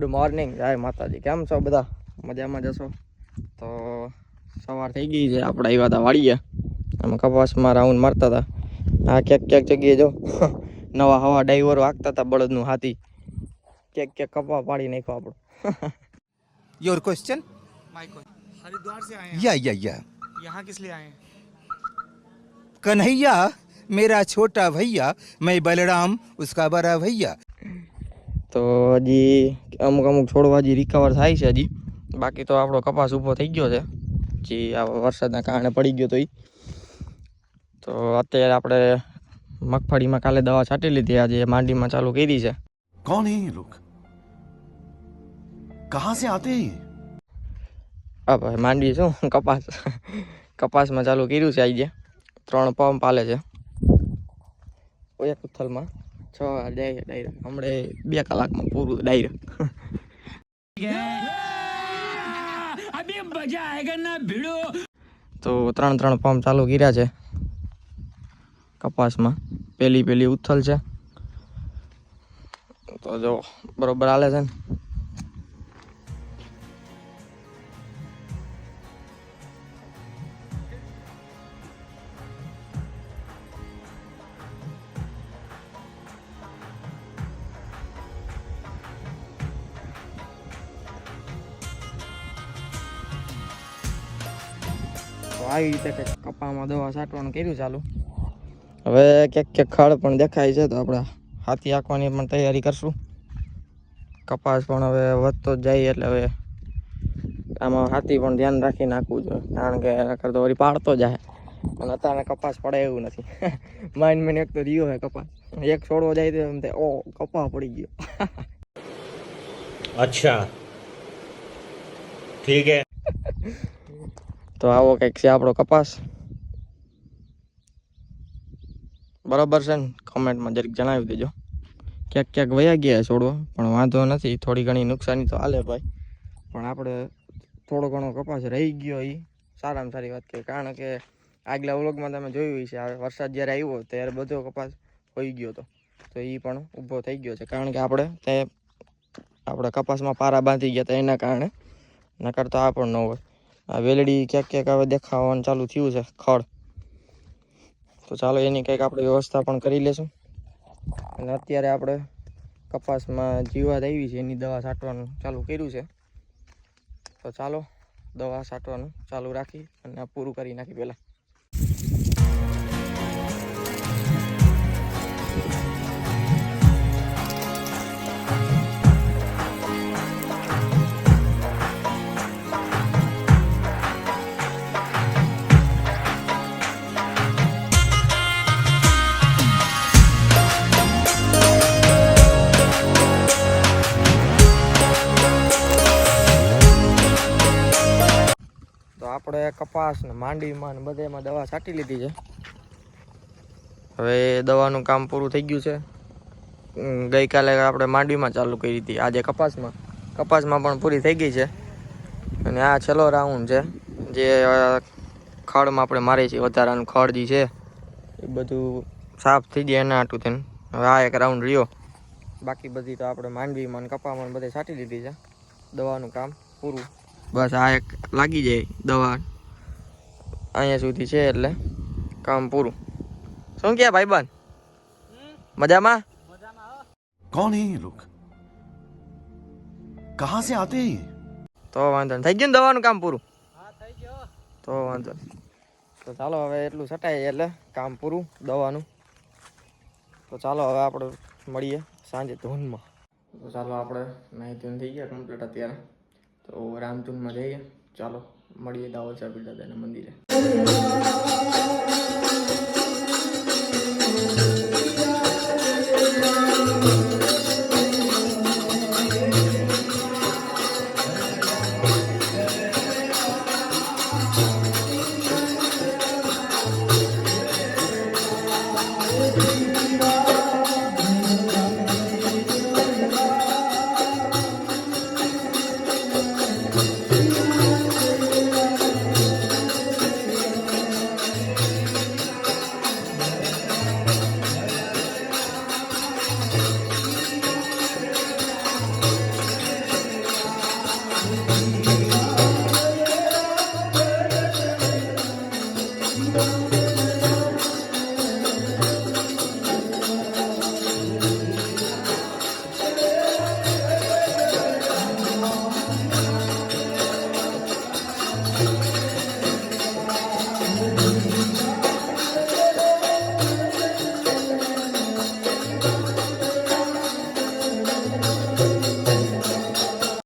Good morning જય માતાજી કેમ છો બધા મજામાં જશો તો સવાર થઈ ગઈ છે આપણે આવ્યા હતા વાડીએ અમે કપાસમાં રાઉન્ડ મારતા હતા આ ક્યાંક ક્યાંક જગ્યાએ જો નવા હવા ડાઈવરો હાંકતા હતા બળદનું હાથી ક્યાંક ક્યાંક કપા પાડી નાખ્યો આપણો योर क्वेश्चन माइको हरिद्वार से आए हैं या या या यहाँ किस लिए आए हैं कन्हैया मेरा छोटा भैया मैं बलराम उसका बड़ा भैया તો હજી અમુક અમુક છોડવા હજી રિકવર થાય છે હજી. બાકી તો આપણો કપાસ ઊભો થઈ ગયો છે. જે આ વરસાદના કારણે પડી ગયો તો એ તો અત્યારે આપણે મગફળીમાં કાલે દવા છાંટી લીધી. આજે માંડીમાં ચાલુ કરી છે. કોણ હે લોક કહા સે આતે આ ભાઈ માંડી શું? કપાસ. કપાસમાં ચાલુ કર્યું છે આજે. ત્રણ પંપ હાલે છે. એક ઉથલમાં છ ડાયરેક્ટ ડાયરેક્ટ હમણે બે કલાકમાં પૂરું ડાયરેક્ટ તો ત્રણ ત્રણ પંપ ચાલુ કર્યા છે. કપાસમાં પેલી પેલી ઉથલ છે. તો જો બરોબર હાલે છે ને. આવી રીતે કંઈક કપામાં દવા છાંટવાનું કર્યું ચાલુ. હવે ક્યાંક ક્યાંક ખડ પણ દેખાય છે તો આપણે હાથી આંખવાની પણ તૈયારી કરશું. કપાસ પણ હવે વધતો જ જાય એટલે હવે આમાં હાથી પણ ધ્યાન રાખી નાખવું જોઈએ. કારણ કે નકર તો વળી પાડતો જાય. અને અત્યારે કપાસ પડે એવું નથી. માઇન મેન એક તો રહ્યો હોય કપાસ. એક છોડવો જાય તો એમ થાય ઓ કપા પડી ગયો. અચ્છા. ઠીક હે. તો આવો કંઈક છે આપણો કપાસ. બરાબર છે ને? કમેન્ટમાં જરીક જણાવી દેજો. ક્યાંક ક્યાંક વયા ગયા છોડવા પણ વાંધો નથી. થોડી ઘણી નુકસાની તો હાલે ભાઈ. પણ આપણે થોડો ઘણો કપાસ રહી ગયો એ સારામાં સારી વાત કે કારણ કે આગલા વ્લોગમાં તમે જોયું છે હવે વરસાદ જ્યારે આવ્યો, ત્યારે બધો કપાસ હોઈ ગયો હતો તો એ પણ ઊભો થઈ ગયો છે. કારણ કે આપણે તે, આપણે કપાસમાં પારા બાંધી ગયા હતા એના કારણે. નકર તો આ પણ ન હોય. આ વેલડી ક્યાંક ક્યાંક હવે દેખાવાનું ચાલુ થયું છે, ખડ. તો ચાલો એની કંઈક આપણે વ્યવસ્થા પણ કરી લેશું. અને અત્યારે આપણે કપાસમાં જીવાત આવી છે, એની દવા છાંટવાનું ચાલુ કર્યું છે. તો ચાલો દવા છાંટવાનું ચાલુ રાખી અને પૂરું કરી નાખી પહેલાં. આપણે કપાસ ને માંડીમાં ને બધામાં દવા છાંટી લીધી છે. હવે દવાનું કામ પૂરું થઈ ગયું છે. ગઈકાલે આપણે માંડવીમાં ચાલુ કરી હતી, આજે કપાસમાં. કપાસમાં પણ પૂરી થઈ ગઈ છે. અને આ છેલ્લો રાઉન્ડ છે, જે ખળમાં આપણે મારીએ છીએ, વધારાનું ખડ જે છે, એ બધું સાફ થઈ જાય એના આટું થઈને હવે આ એક રાઉન્ડ રહ્યો. બાકી બધી તો આપણે માંડવીમાં ને કપામાં બધે છાંટી લીધી છે. દવાનું કામ પૂરું. બસ આ એક લાગી જાય દવા. અહીંયા સુધી છે એટલે કામ પૂરું. શું કે ભાઈબંધ? મજામાં? કોણ હે લોક કહા સે આતે તો વાંધો થઈ ગયું દવાનું કામ પૂરું? તો વાંધો તો ચાલો હવે એટલું છટાય એટલે કામ પૂરું દવાનું. તો ચાલો હવે આપણે મળીએ સાંજે ધૂનમાં. તો ચાલો આપણે નાહી ધૂન થઈ ગયા કમ્પ્લીટ અત્યારે. તો રામધૂનમાં જઈએ ચાલો મળીએ દાવલ સાહેબ દાદાના મંદિરે